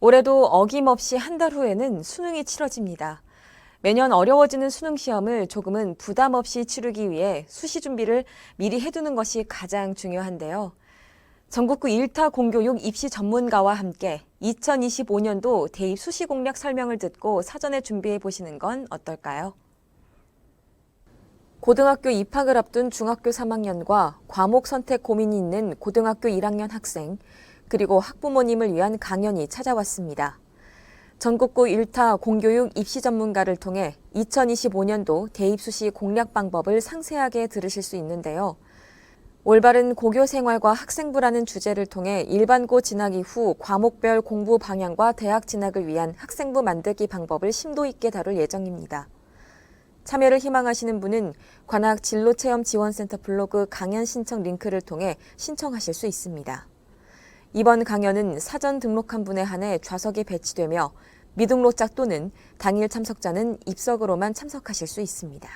올해도 어김없이 한 달 후에는 수능이 치러집니다. 매년 어려워지는 수능 시험을 조금은 부담 없이 치르기 위해 수시 준비를 미리 해두는 것이 가장 중요한데요. 전국구 1타 공교육 입시 전문가와 함께 2025년도 대입 수시 공략 설명을 듣고 사전에 준비해 보시는 건 어떨까요? 고등학교 입학을 앞둔 중학교 3학년과 과목 선택 고민이 있는 고등학교 1학년 학생, 그리고 학부모님을 위한 강연이 찾아왔습니다. 전국구 1타 공교육 입시 전문가를 통해 2025년도 대입 수시 공략 방법을 상세하게 들으실 수 있는데요. 올바른 고교 생활과 학생부라는 주제를 통해 일반고 진학 이후 과목별 공부 방향과 대학 진학을 위한 학생부 만들기 방법을 심도 있게 다룰 예정입니다. 참여를 희망하시는 분은 관악 진로체험 지원센터 블로그 강연 신청 링크를 통해 신청하실 수 있습니다. 이번 강연은 사전 등록한 분에 한해 좌석이 배치되며 미등록자 또는 당일 참석자는 입석으로만 참석하실 수 있습니다.